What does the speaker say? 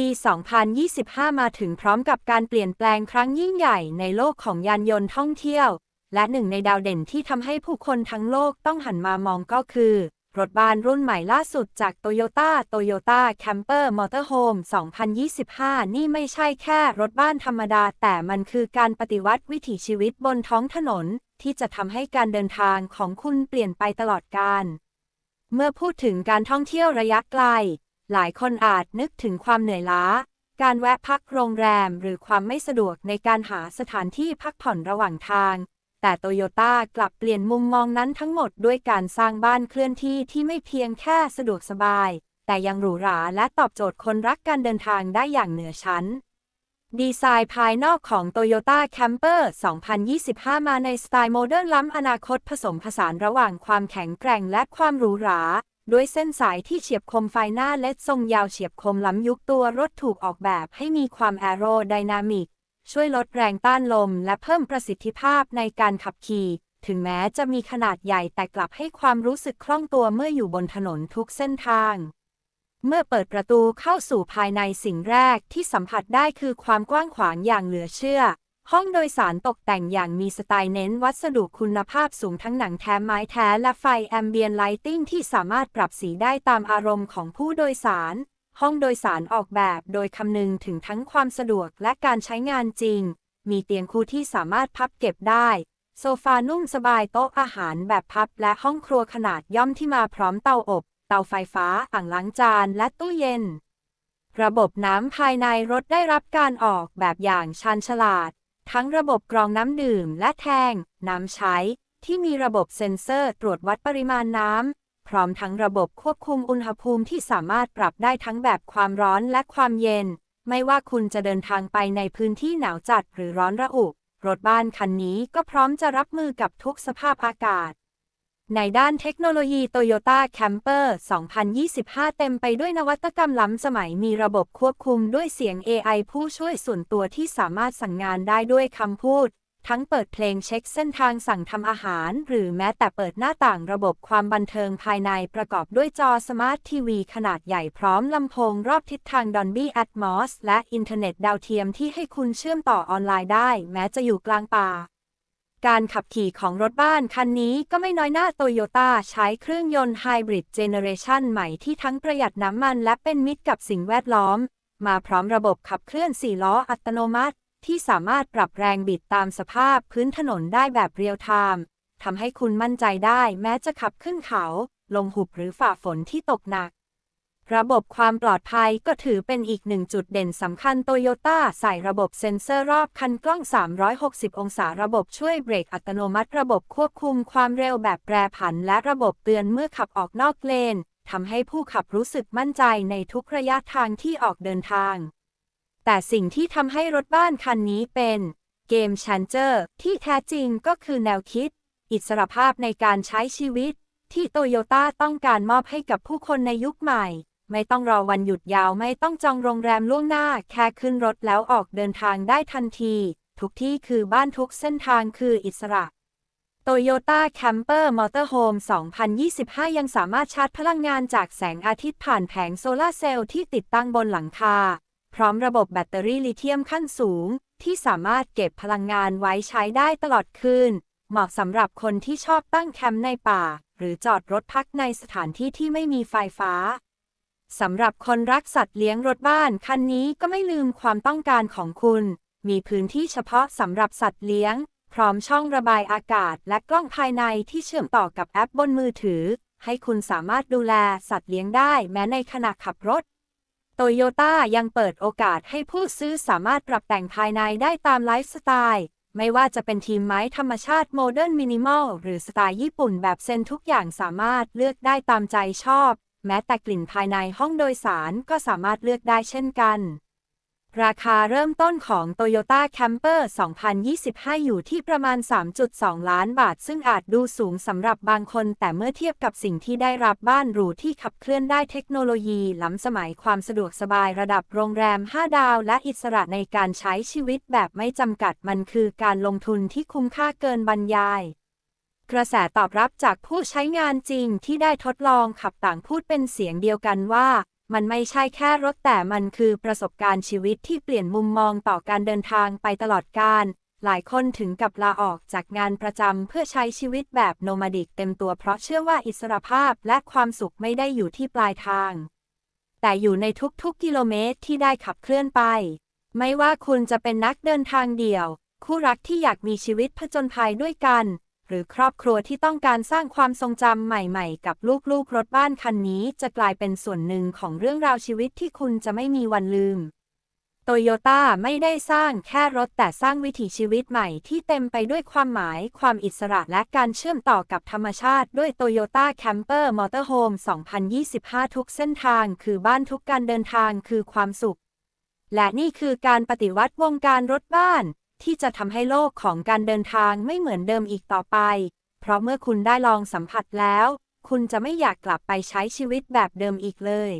ปี 2025 มาถึงพร้อมกับการเปลี่ยนแปลงครั้งยิ่งใหญ่ในโลกของยานยนต์ท่องเที่ยว และหนึ่งในดาวเด่นที่ทำให้ผู้คนทั้งโลกต้องหันมามองก็คือ รถบ้านรุ่นใหม่ล่าสุดจาก Toyota Toyota Camper Motorhome 2025 นี่ไม่ใช่แค่รถบ้านธรรมดา แต่มันคือการปฏิวัติวิถีชีวิตบนท้องถนน ที่จะทำให้การเดินทางของคุณเปลี่ยนไปตลอดกาลเมื่อพูดถึงการท่องเที่ยวระยะไกล หลายคนอาจนึกถึงความเหนื่อยล้า การแวะพักโรงแรมหรือความไม่สะดวกในการหาสถานที่พักผ่อนระหว่างทาง แต่โตโยต้ากลับเปลี่ยนมุมมองนั้นทั้งหมดด้วยการสร้างบ้านเคลื่อนที่ที่ไม่เพียงแค่สะดวกสบาย แต่ยังหรูหราและตอบโจทย์คนรักการเดินทางได้อย่างเหนือชั้นดีไซน์ภายนอกของ Toyota Camper 2025 มาในสไตล์โมเดิร์นล้ำอนาคตผสมผสานระหว่างความแข็งแกร่งและความหรูหรา ด้วยเส้นสายที่เฉียบคมไฟหน้าเล็ดทรงยาวเฉียบคมล้ำยุคตัวรถถูกออกแบบให้มีความแอโรไดนามิก ช่วยลดแรงต้านลม และเพิ่มประสิทธิภาพในการขับขี่ ถึงแม้จะมีขนาดใหญ่แต่กลับให้ความรู้สึกคล่องตัวเมื่ออยู่บนถนนทุกเส้นทาง เมื่อเปิดประตูเข้าสู่ภายในสิ่งแรกที่สัมผัสได้คือความกว้างขวางอย่างเหลือเชื่อ ห้องโดยสารตกแต่งอย่างมีสไตล์เน้นวัสดุคุณภาพสูงทั้งหนังแท้ไม้แท้และไฟแอมเบียนไลติ้งที่สามารถปรับสีได้ตามอารมณ์ของผู้โดยสาร ห้องโดยสารออกแบบโดยคำนึงถึงทั้งความสะดวกและการใช้งานจริง มีเตียงคู่ที่สามารถพับเก็บได้ โซฟานุ่มสบายโต๊ะอาหารแบบพับและห้องครัวขนาดย่อมที่มาพร้อมเตาอบ เตาไฟฟ้า อ่างล้างจานและตู้เย็น ระบบน้ำภายในรถได้รับการออกแบบอย่างชาญฉลาด ทั้งระบบกรองน้ำดื่มและแทง น้ำใช้ ที่มีระบบเซ็นเซอร์ตรวจวัดปริมาณน้ำ พร้อมทั้งระบบควบคุมอุณหภูมิที่สามารถปรับได้ทั้งแบบความร้อนและความเย็น ไม่ว่าคุณจะเดินทางไปในพื้นที่หนาวจัดหรือร้อนระอุ รถบ้านคันนี้ก็พร้อมจะรับมือกับทุกสภาพอากาศ ในด้านเทคโนโลยี Toyota Camper 2025 เต็มไปด้วยนวัตกรรมล้ำสมัยมีระบบควบคุมด้วยเสียง AI ผู้ช่วยส่วนตัวที่สามารถสั่งงานได้ด้วยคำพูด ทั้งเปิดเพลงเช็คเส้นทางสั่งทำอาหาร หรือแม้แต่เปิดหน้าต่างระบบความบันเทิงภายในประกอบด้วยจอสมาร์ททีวีขนาดใหญ่พร้อมลำโพงรอบทิศทาง Dolby Atmos และอินเทอร์เน็ตดาวเทียมที่ให้คุณเชื่อมต่อออนไลน์ได้ แม้จะอยู่กลางป่า การขับขี่ของรถบ้านคันนี้ก็ไม่น้อยหน้าโตโยต้าใช้เครื่องยนต์ไฮบริดเจเนเรชันใหม่ที่ทั้งประหยัดน้ำมันและเป็นมิตรกับสิ่งแวดล้อม มาพร้อมระบบขับเคลื่อน4ล้ออัตโนมัติ ที่สามารถปรับแรงบิดตามสภาพพื้นถนนได้แบบเรียลไทม์ทำให้คุณมั่นใจได้แม้จะขับขึ้นเขา ลงหุบหรือฝ่าฝนที่ตกหนัก ระบบความปลอดภัยก็ถือเป็นอีกหนึ่งจุดเด่นสำคัญโตโยต้าใส่ระบบเซ็นเซอร์รอบคันกล้อง 360 องศาระบบช่วยเบรกอัตโนมัติ ระบบควบคุมความเร็วแบบแปรผัน และระบบเตือนเมื่อขับออกนอกเลนทำให้ผู้ขับรู้สึกมั่นใจในทุกระยะทางที่ออกเดินทาง แต่สิ่งที่ทำให้รถบ้านคันนี้เป็นเกมช a นเจอร์ที่แท้จริงก็คือแนวคิด อิสรภาพในการใช้ชีวิต ที่โตโยต้าต้องการมอบให้กับผู้คนในยุคใหม่ ไม่ต้องรอวันหยุดยาวไม่ต้องจองโรงแรมล่วงหน้า แค่ขึ้นรถแล้วออกเดินทางได้ทันที ทุกที่คือบ้านทุกเส้นทางคืออิสระ Toyota Camper Motorhome 2025 ยังสามารถชาร์จพลังงานจากแสงอาทิตย์ผ่านแผงโซลาร์เซลล์ที่ติดตั้งบนหลังคา พร้อมระบบแบตเตอรี่ลิเธียมขั้นสูง ที่สามารถเก็บพลังงานไว้ใช้ได้ตลอดคืน เหมาะสำหรับคนที่ชอบตั้งแคมป์ในป่า หรือจอดรถพักในสถานที่ที่ไม่มีไฟฟ้า สำหรับคนรักสัตว์เลี้ยงรถบ้านคันนี้ก็ไม่ลืมความต้องการของคุณ มีพื้นที่เฉพาะสำหรับสัตว์เลี้ยง พร้อมช่องระบายอากาศ และกล้องภายในที่เชื่อมต่อกับแอปบนมือถือ ให้คุณสามารถดูแลสัตว์เลี้ยงได้แม้ในขณะขับรถโตโยต้ายังเปิดโอกาสให้ผู้ซื้อสามารถปรับแต่งภายในได้ตามไลฟ์สไตล์ ไม่ว่าจะเป็นทีมไม้ธรรมชาติโมเดิร์นมินิมอลหรือสไตล์ญี่ปุ่นแบบเซนทุกอย่างสามารถเลือกได้ตามใจชอบ แม้แต่กลิ่นภายในห้องโดยสารก็สามารถเลือกได้เช่นกัน ราคาเริ่มต้นของ Toyota Camper 2025 อยู่ที่ประมาณ 3.2 ล้านบาท ซึ่งอาจดูสูงสำหรับบางคน แต่เมื่อเทียบกับสิ่งที่ได้รับบ้านหรูที่ขับเคลื่อนได้เทคโนโลยีล้ำสมัยความสะดวกสบายระดับโรงแรม 5 ดาว และอิสระในการใช้ชีวิตแบบไม่จำกัดมันคือการลงทุนที่คุ้มค่าเกินบรรยาย กระแสตอบรับจากผู้ใช้งานจริงที่ได้ทดลองขับต่างพูดเป็นเสียงเดียวกันว่า มันไม่ใช่แค่รถแต่มันคือประสบการณ์ชีวิตที่เปลี่ยนมุมมองต่อการเดินทางไปตลอดกาลหลายคนถึงกับลาออกจากงานประจำเพื่อใช้ชีวิตแบบโนมาดิกเต็มตัวเพราะเชื่อว่าอิสรภาพและความสุขไม่ได้อยู่ที่ปลายทาง แต่อยู่ในทุกๆกิโลเมตรที่ได้ขับเคลื่อนไป ไม่ว่าคุณจะเป็นนักเดินทางเดี่ยว คู่รักที่อยากมีชีวิตผจญภัยด้วยกัน หรือครอบครัวที่ต้องการสร้างความทรงจำใหม่ๆ กับลูกๆ รถบ้านคันนี้จะกลายเป็นส่วนหนึ่งของเรื่องราวชีวิตที่คุณจะไม่มีวันลืมโตโยต้าไม่ได้สร้างแค่รถแต่สร้างวิถีชีวิตใหม่ที่เต็มไปด้วยความหมาย ความอิสระและการเชื่อมต่อกับธรรมชาติ ด้วย Toyota Camper Motorhome 2025 ทุกเส้นทางคือบ้านทุกการเดินทางคือความสุข และนี่คือการปฏิวัติวงการรถบ้าน ที่จะทำให้โลกของการเดินทางไม่เหมือนเดิมอีกต่อไป เพราะเมื่อคุณได้ลองสัมผัสแล้ว คุณจะไม่อยากกลับไปใช้ชีวิตแบบเดิมอีกเลย